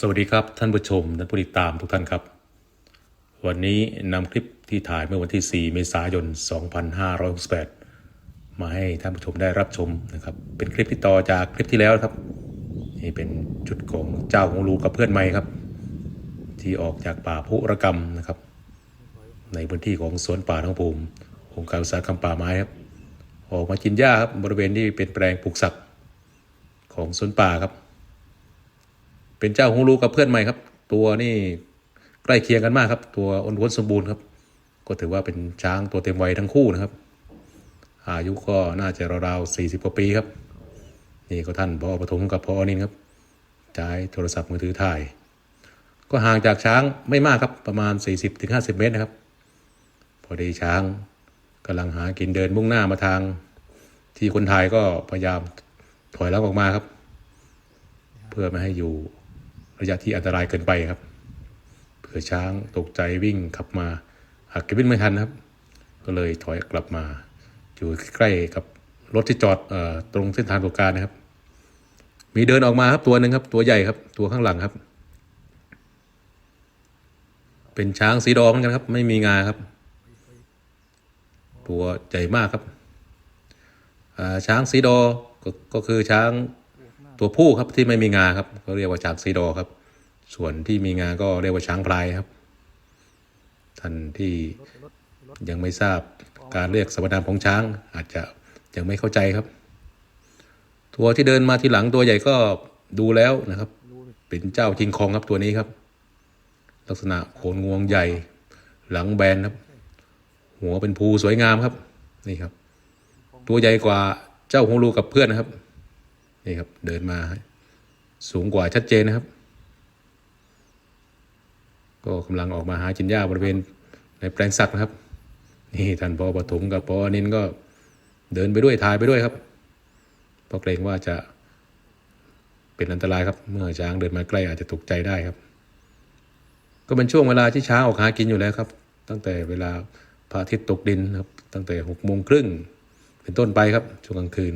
สวัสดีครับท่านผู้ชมและผู้ติดตามทุกท่านครับ วันนี้นำคลิปที่ถ่ายเมื่อวันที่ 4 เมษายน 2568 มาให้ท่านผู้ชมได้รับชมนะครับ เป็นคลิปที่ต่อจากคลิปที่แล้วครับ นี่เป็นจุดของเจ้าของรูกับเพื่อนใหม่ครับ ที่ออกจากป่าพุรกรรมนะครับ ในพื้นที่ของสวนป่าทั้งภูมิองค์การอุตสาหกรรมป่าไม้ครับ ออกมากินหญ้าครับบริเวณที่เป็นแปลงปลูกสัตว์ของสวนป่าครับ เป็นเจ้าฮูรูกับเพื่อนใหม่ครับ ตัวนี่ใกล้เคียงกันมากครับ ตัวอ้วนๆสมบูรณ์ครับ ก็ถือว่าเป็นช้างตัวเต็มวัยทั้งคู่นะครับ อายุก็น่าจะราวๆสี่สิบกว่าปีครับ นี่ก็ท่านพอปฐมกับพอนินครับใช้โทรศัพท์มือถือถ่าย ก็ห่างจากช้างไม่มากครับประมาณ 40-50 เมตรนะครับ พอดีช้างกำลังหากินเดินมุ่งหน้ามาทาง ที่คนถ่ายก็พยายามถอยหลังออกมาครับ เพื่อไม่ให้อยู่ ระยะที่อันตรายเกินไปครับ เผื่อช้างตกใจวิ่งขับมาหากเก็บวิ่งไม่ทันครับ ก็เลยถอยกลับมา อยู่ใกล้กับรถที่จอดออตรงเส้นทางตัวการนะครับ มีเดินออกมาครับตัวหนึ่งครับ ตัวใหญ่ครับ ตัวข้างหลังครับ เป็นช้างสีดอเหมือนกันครับ ไม่มีงาครับ ตัวใหญ่มากครับช้างสีดอกก็คือช้าง ตัวผู้ครับที่ไม่มีงาครับก็เรียกว่าช้างสีดอครับ ส่วนที่มีงาก็เรียกว่าช้างพลายครับ ท่านที่ยังไม่ทราบการเรียกสมนามของช้าง อาจจะยังไม่เข้าใจครับ ตัวที่เดินมาทีหลังตัวใหญ่ก็ดูแล้วนะครับ เป็นเจ้าจิงคองครับตัวนี้ครับ ลักษณะโขนงวงใหญ่ หลังแบนครับ หัวเป็นภูสวยงามครับนี่ครับ ตัวใหญ่กว่าเจ้าฮงรูกับเพื่อนนะครับ นี่ครับเดินมาสูงกว่าชัดเจนนะครับ ก็กำลังออกมาหาจินหญ้าบริเวณในแปลงสักนะครับ นี่ท่านปอปฐมกับปอนินก็เดินไปด้วยถ่ายไปด้วยครับเพราะเกรงว่าจะเป็นอันตรายครับ เมื่อช้างเดินมาใกล้อาจจะตกใจได้ครับ ก็เป็นช่วงเวลาที่ช้างออกหากินอยู่แล้วครับ ตั้งแต่เวลาพระอาทิตย์ตกดินครับ ตั้งแต่หกโมงครึ่งเป็นต้นไปครับช่วงกลางคืน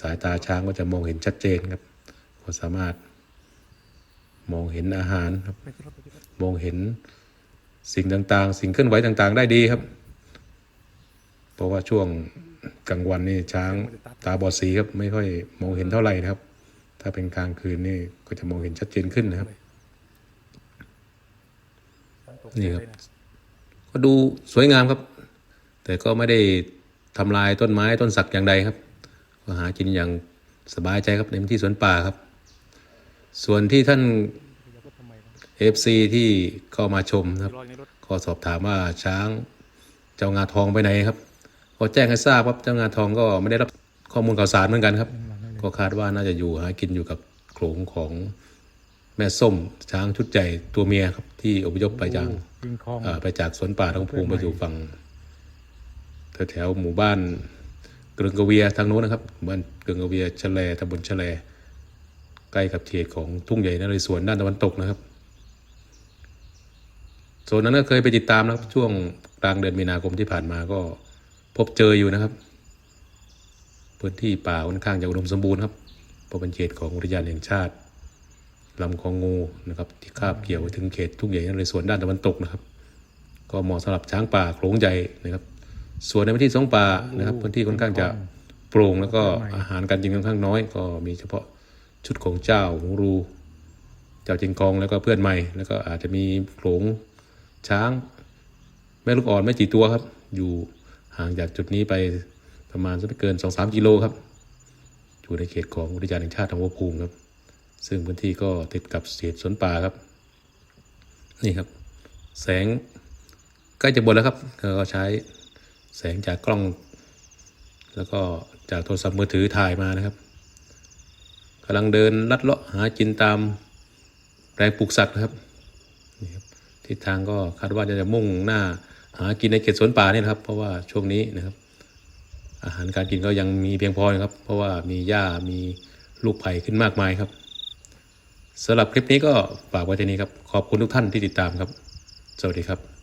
สายตาช้างก็จะมองเห็นชัดเจนครับ ก็สามารถมองเห็นอาหารครับ มองเห็นสิ่งต่างๆ สิ่งเคลื่อนไหวต่างๆ ได้ดีครับ เพราะว่าช่วงกลางวันนี่ช้างตาบอดสีครับไม่ค่อยมองเห็นเท่าไหร่นะครับ ถ้าเป็นกลางคืนนี่ก็จะมองเห็นชัดเจนขึ้นนะครับ นี่ครับ ก็ดูสวยงามครับ แต่ก็ไม่ได้ทำลายต้นไม้ต้นสักอย่างใดครับ ก็หากินอย่างสบายใจครับในพื้นที่สวนป่าครับ ส่วนที่ท่านเอฟซีที่เข้ามาชมนะครับก็สอบถามว่าช้างเจ้างาทองไปไหนครับก็แจ้งให้ทราบครับเจ้างาทองก็ไม่ได้รับข้อมูลข่าวสารเหมือนกันครับ ก็คาดว่าน่าจะอยู่หากินอยู่กับโขลงของแม่ส้มช้างชุดใหญ่ตัวเมียครับ ที่อพยพไปจากยิงคองเอ่อไปจากสวนป่าทองภูมิมาอยู่ฝั่งแถวๆหมู่บ้าน เกรึงกเวียทางโน้นนะครับมู่บ้านเกรึงกเวียชะแลตำบลชะแลใกล้กับเขตของทุ่งใหญ่นเรศวรด้านตะวันตกนะครับโซนนั้นก็เคยไปติดตามนะครับช่วงกลางเดือนมีนาคมที่ผ่านมาก็พบเจออยู่นะครับ พื้นที่ป่าค่อนข้างจะอุดมสมบูรณ์ครับเพราะเป็นเขตของอุทยานแห่งชาติลำคลองงูนะครับที่คาบเกี่ยวไปถึงเขตทุ่งใหญ่นเรศวรด้านตะวันตกนะครับ ก็เหมาะสำหรับช้างป่าโขลงใหญ่นะครับ ส่วนในพื้นที่สองป่านะครับพื้นที่ค่อนข้างจะโปร่งแล้วก็อาหารการกินค่อนข้างน้อย ก็มีเฉพาะชุดของเจ้าหูรู เจ้าจิงกองแล้วก็เพื่อนใหม่ แล้วก็อาจจะมีโขลงช้างแม่ลูกอ่อนไม่กี่ตัวครับ อยู่ห่างจากจุดนี้ไปประมาณสักไม่เกินสองสามกิโลครับ อยู่ในเขตของอุทยานแห่งชาติทองวัวภูมิครับ ซึ่งพื้นที่ก็ติดกับเขตสวนป่าครับ นี่ครับ แสงใกล้จะหมดแล้วครับก็ใช้ แสงจากกล้อง แล้วก็จากโทรศัพท์มือถือถ่ายมานะครับกำลังเดินลัดเลาะหากินตามแปลงปลูกสัตว์นะครับนี่ครับทิศทางก็คาดว่าจะจะมุ่งหน้าหากินในเขตสวนป่านี่นะครับ เพราะว่าช่วงนี้นะครับ อาหารการกินก็ยังมีเพียงพอนะครับ เพราะว่ามีหญ้ามีลูกไผ่ขึ้นมากมายครับสำหรับคลิปนี้ก็ฝากไว้ที่นี้ครับ ขอบคุณทุกท่านที่ติดตามครับ สวัสดีครับ